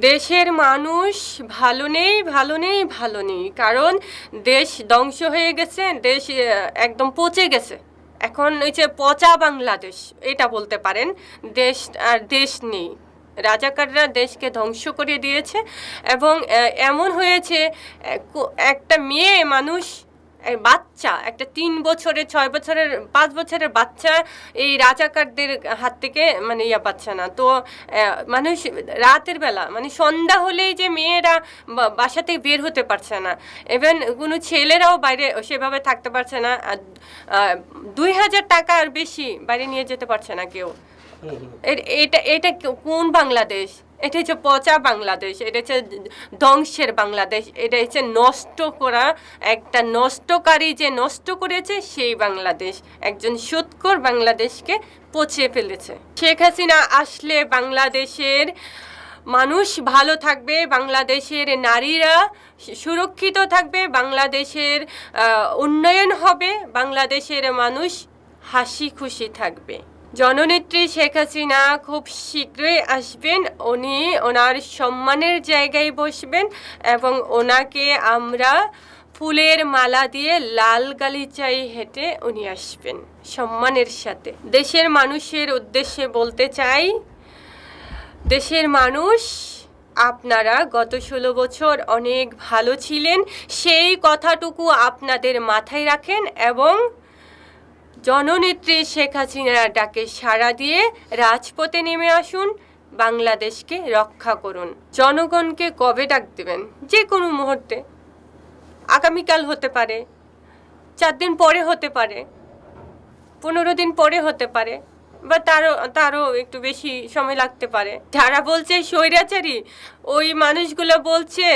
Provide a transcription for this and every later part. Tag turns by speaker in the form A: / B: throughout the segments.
A: দেশের মানুষ ভালো নেই ভালো নেই ভালো নেই। কারণ দেশ ধ্বংস হয়ে গেছে, দেশ একদম পচে গেছে। এখন ওই যে পচা বাংলাদেশ, এটা বলতে পারেন, দেশ আর দেশ নেই। রাজাকাররা দেশকে ধ্বংস করে দিয়েছে এবং এমন হয়েছে একটা মেয়ে মানুষ বাচ্চা একটা তিন বছরের ছয় বছরের পাঁচ বছরের বাচ্চা এই রাজাকারদের হাত থেকে মানে ইয়া পাচ্ছে না। তো মানুষ রাতের বেলা মানে সন্ধ্যা হলেই যে মেয়েরা বাসা থেকে বের হতে পারছে না। ইভেন কোনো ছেলেরাও বাইরে সেভাবে থাকতে পারছে না। আর দুই হাজার টাকা আর বেশি বাইরে নিয়ে যেতে পারছে না কেউ। এটা এটা কোন বাংলাদেশ? এটা হচ্ছে পচা বাংলাদেশ, এটা হচ্ছে ধ্বংসের বাংলাদেশ, এটা হচ্ছে নষ্ট করা, একটা নষ্টকারী যে নষ্ট করেছে সেই বাংলাদেশ, একজন সুৎকর বাংলাদেশকে পচে ফেলেছে। শেখ হাসিনা আসলে বাংলাদেশের মানুষ ভালো থাকবে, বাংলাদেশের নারীরা সুরক্ষিত থাকবে, বাংলাদেশের উন্নয়ন হবে, বাংলাদেশের মানুষ হাসি খুশি থাকবে। জননেত্রী শেখ হাসিনা খুব শীঘ্রই আসবেন। উনি ওনার সম্মানের জায়গায় বসবেন এবং ওনাকে আমরা ফুলের মালা দিয়ে লাল গালিচাই হেঁটে উনি আসবেন সম্মানের সাথে। দেশের মানুষের উদ্দেশ্যে বলতে চাই, দেশের মানুষ, আপনারা গত ষোলো বছর অনেক ভালো ছিলেন, সেই কথাটুকু আপনাদের মাথায় রাখেন এবং জননেত্রী শেখ হাসিনার ডাকে সাড়া দিয়ে রাজপথে নেমে আসুন, বাংলাদেশকে রক্ষা করুন। জনগণকে কবে ডাক দেবেন? যে কোনো মুহূর্তে। আগামীকাল হতে পারে, চার দিন পরে হতে পারে, পনেরো দিন পরে হতে পারে, বা তারও তারও একটু বেশি সময় লাগতে পারে। যারা বলছে, স্বৈরাচারী ওই মানুষগুলো বলছে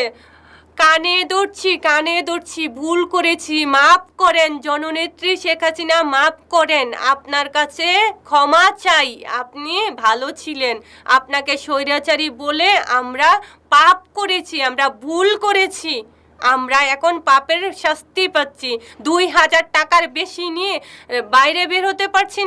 A: কানে ধরছি কানে ধরছি, ভুল করেছি, মাফ করেন, জননেত্রী শেখ হাসিনা মাফ করেন, আপনার কাছে ক্ষমা চাই, আপনি ভালো ছিলেন, আপনাকে স্বৈরাচারী বলে আমরা পাপ করেছি, আমরা ভুল করেছি, আমরা এখন পাপের শাস্তি পাচ্ছি, দুই হাজার টাকার বেশি নিয়ে বাইরে বের হতে পারছি না।